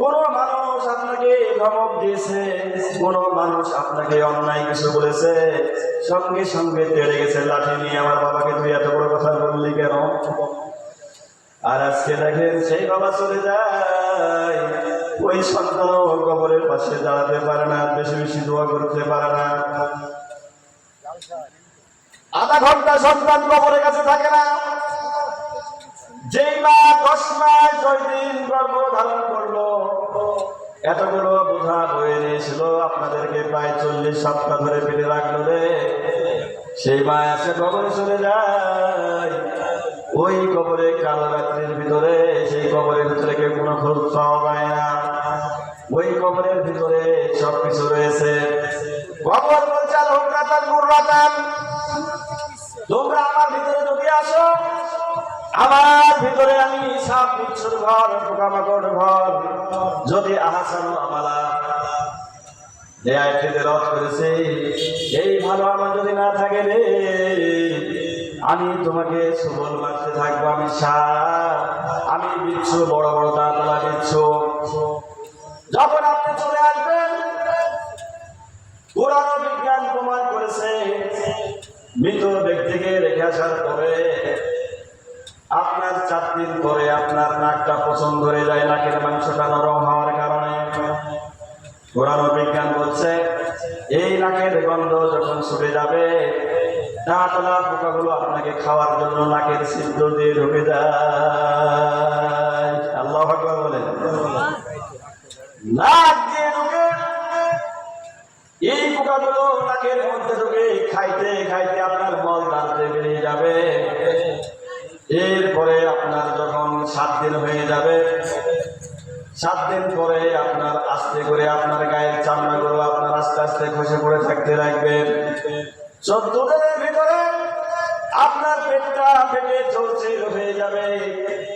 কোন মানুষ আপনাকে ধমক দিয়েছে, কোন মানুষ আপনাকে অন্যায় কিছু বলেছে, সঙ্গে সঙ্গে তেড়ে গেছে, লাঠি নিয়ে আমার বাবাকে তুই এত বড় কথা বললি কেন? আর আজকে দেখেন সেই বাবা চলে যায়, ওই সন্তান কবরের পাশে দাঁড়াতে পারে না, বেশি বেশি দোয়া করতে পারে না। আধা ঘণ্টা সন্তান কবরের কাছে থাকে না। যেই মা দশ মাস দশ দিন গর্ভ এতগুলো বোঝা বয়ে নিয়েছিল, আপনাদেরকে প্রায় চল্লিশ সপ্তাহ ধরে পেটে রাখল রে। সেই মা এসে কবরে চলে যায়। ওই কবরে কালো রাত্রির ভিতরে, সেই কবরের ভিতরে কেউ কোনো খোঁজ পাওয়া যায় না। ওই কবরের ভিতরে সব কিছু রয়েছে। কবর বলছে তোমরা আমার ভিতরে আমি সাপ বিচ্ছুর ঘর, পোকামাকড় ঘর। যদি আহাসান আমালা রদ করেছে, এই ভালো আমার যদি না থাকে রে, আমি তোমাকে সুবল মারতে থাকব, আমি সাপ আমি বিচ্ছু, বড় বড় দাঁতলা বিচ্ছু। যখন আপনি চলে আসবেন, পুরানো বিজ্ঞান প্রমাণ করেছে, মৃত ব্যক্তিকে রেখে আসার পরে আপনার চার দিন পরে আপনার নাকটা পছন্দ হয়ে যায়, নাকের মাংসটা নরম হওয়ার কারণে। পুরানো বিজ্ঞান বলছে, এই নাকের গন্ধ যখন ছুটে যাবে, দাঁতলা পোকাগুলো আপনাকে খাওয়ার জন্য নাকের সিদ্ধ দিয়ে ঢুকে যায়। আল্লাহ বলেন। নাক দিয়ে ঢুকে, এই পোকাগুলো নাকের মধ্যে ঢুকে খাইতে খাইতে আপনার মল দাঁড়তে বেরিয়ে যাবে এরপরে আপনার যখন সাত দিন হয়ে যাবে। সাত দিন পরে আপনার আস্তে করে আপনার গায়ের চামড়াগুলো আপনার আস্তে আস্তে খসে পড়ে থাকতে রাখবেন চোদ্দ দিনের ভিতরে আপনার পেটটা পেটে হয়ে যাবে।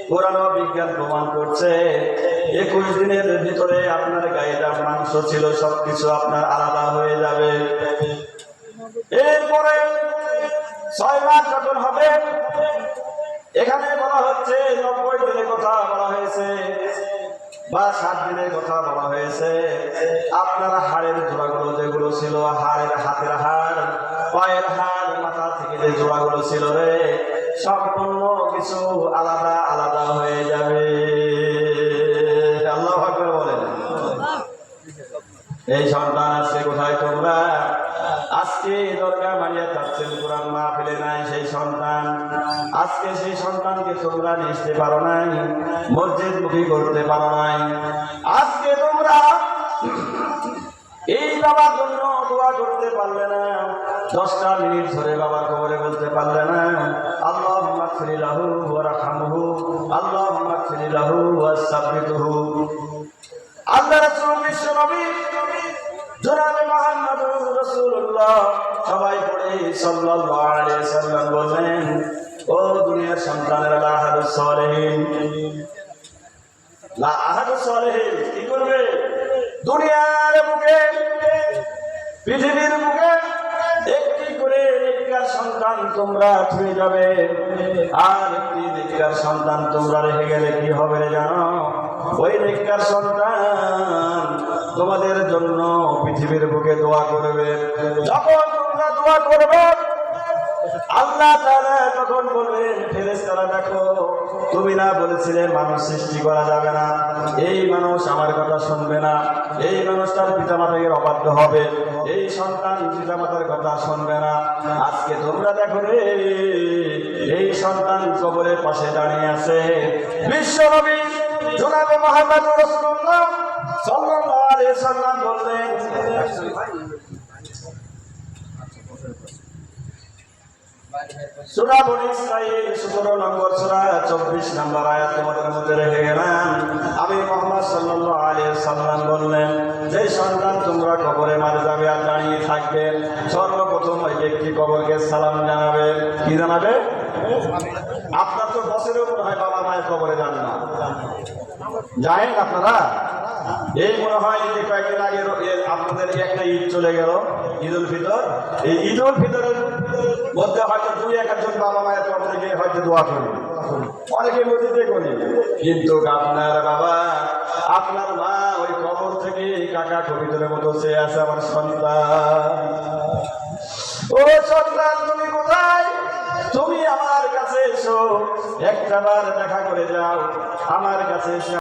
পুরানো বিজ্ঞান প্রমাণ করছে, একুশ দিনের ভিতরে আপনার গায়েটা মাংস ছিল সবকিছু আপনার আলাদা হয়ে যাবে। এরপরে ছয় মাস যখন হবে, এখানে বলা হচ্ছে বা সাত দিনের কথা বলা হয়েছে, আপনার হাড়ের জোড়াগুলো যেগুলো ছিল, হাড়ের হাতের হাড়, পায়ের হাড়, মাথা থেকে যে জোড়াগুলো ছিল রে, সম্পূর্ণ কিছু আলাদা আলাদা হয়ে যাবে আল্লাহ ভাগ্য বলেন এই সন্তান আজকে কোথায় তোমরা? আজকে দরগা মারিয়া তাচ্ছেন কোরআন মা ফেলে নাই সেই সন্তান। আজকে সেই সন্তানকে তোমরা নিতে পারো নাই, মসজিদ মুখী করতে পারো নাই। আজকে তোমরা এই বাবার জন্য দোয়া করতে পারলে না, দশটা মিনিট ধরে বাবার খবরে বলতে পারলে না আল্লাহ মাকফিরিলাহু ওয়া রাহমাহু আল্লাহ মাকফিরিলাহু ওয়া আল্লাহ রাসূল বিশ্ব নবী একটি করে সন্তান তোমরা ছুঁয়ে যাবে। আর একটি নেককার সন্তান তোমরা রেখে গেলে কি হবে জানো? ওই নেককার সন্তান তোমাদের জন্য পৃথিবীর বুকে দোয়া করবে যখন তোমরা দোয়া করবে, আল্লাহ তাআলা তখন বলবেন, ফেরেশতারা, দেখো, তুমি না বলেছিলে মানুষ সৃষ্টি করা যাবে না। এই মানুষ আমার কথা শুনবে না। এই মানুষ তার পিতামাতাকে অবাধ্য হবে। এই সন্তান পিতামাতার কথা শুনবে না। আজকে তোমরা দেখো রে, এই সন্তান কবরের পাশে দাঁড়িয়ে আছে। বিশ্ব নবী জনাবে মোহাম্মদ আলাইহি সাল্লাম বললেন সূরা বনি ইসরাঈল 17 নম্বর সূরা 24 নম্বর আয়াত তোমাদের মধ্যে রেখে গেলাম। আমি মুহাম্মদ সাল্লাল্লাহু আলাইহি সাল্লাম বললেন, যে সন্তান তোমরা কবরে মারা যাবে আর দাঁড়িয়ে থাকবে, সর্বপ্রথম ওই ব্যক্তি কবরকে সালাম জানাবে। কি জানাবে? আপনার তো বছরের উপর হয় বাবা মায়ের কবরে যান না। যায়েন আপনারা? এই মনে হয় যে কয়েকদিন আগে আপনাদের একটা ঈদ চলে গেল ঈদ উল ফিতর। এই ঈদ উল ফিতরের মধ্যে হয়তো দুই একজন বাবা মায়ের কবরে গিয়ে হয়তো দোয়া করি অনেকে করি। কিন্তু আপনার বাবা, আপনার মা টাকা কবিতরের মতো চেয়ে আছে আমার সন্তান। ও সন্তান, তুমি কোথায়? তুমি আমার কাছে এসো। একটা বার দেখা করে যাও। আমার কাছে এসে।